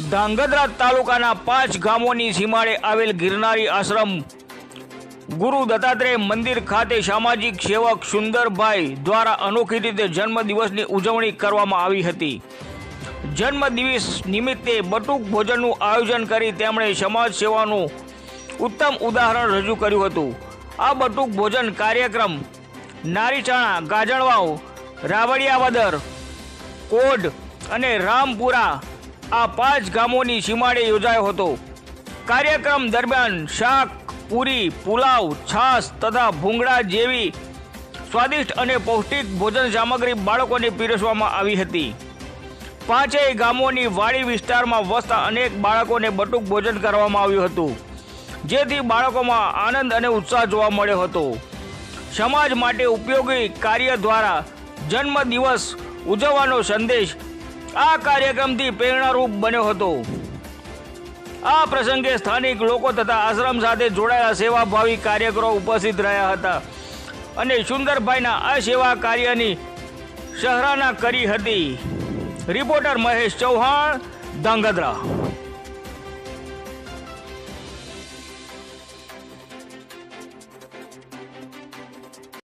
ધાંગધ્રા તાલુકાના પાંચ ગામોની સીમાડે આવેલ ગિરનારી આશ્રમ ગુરુ દત્તાત્રેય મંદિર ખાતે સામાજિક સેવક સુંદરભાઈ દ્વારા અનોખી રીતે જન્મદિવસની ઉજવણી કરવામાં આવી હતી. જન્મદિવસ નિમિત્તે બટુક ભોજનનું આયોજન કરી તેમણે સમાજ સેવાનું ઉત્તમ ઉદાહરણ રજૂ કર્યું હતું. આ બટુક ભોજન કાર્યક્રમ નારીચાણા, ગાજણવાવ રાવળિયાવદર કોડ અને રામપુરા આ પાંચ ગામોની સીમાડે યોજાયો હતો. કાર્યક્રમ દરમિયાન શાક, પૂરી, પુલાવ, છાશ તથા ભૂંગળા જેવી સ્વાદિષ્ટ અને પૌષ્ટિક ભોજન સામગ્રી બાળકોને પીરસવામાં આવી હતી. પાંચેય ગામોની વાડી વિસ્તારમાં વસતા અનેક બાળકોને બટુક ભોજન કરવામાં આવ્યું હતું, જેથી બાળકોમાં આનંદ અને ઉત્સાહ જોવા મળ્યો હતો. સમાજ માટે ઉપયોગી કાર્ય દ્વારા જન્મદિવસ ઉજવવાનો સંદેશ આ કાર્યક્રમથી પ્રેરણારૂપ બન્યો હતો. આ પ્રસંગે સ્થાનિક લોકો તથા આશ્રમ સાથે જોડાયેલા સેવાભાવી કાર્યકરો ઉપસ્થિત રહ્યા હતા અને સુંદરભાઈના આ સેવા કાર્યની સરાહના કરી હતી. રિપોર્ટર મહેશ ચૌહાણ, ધાંગધ્રા.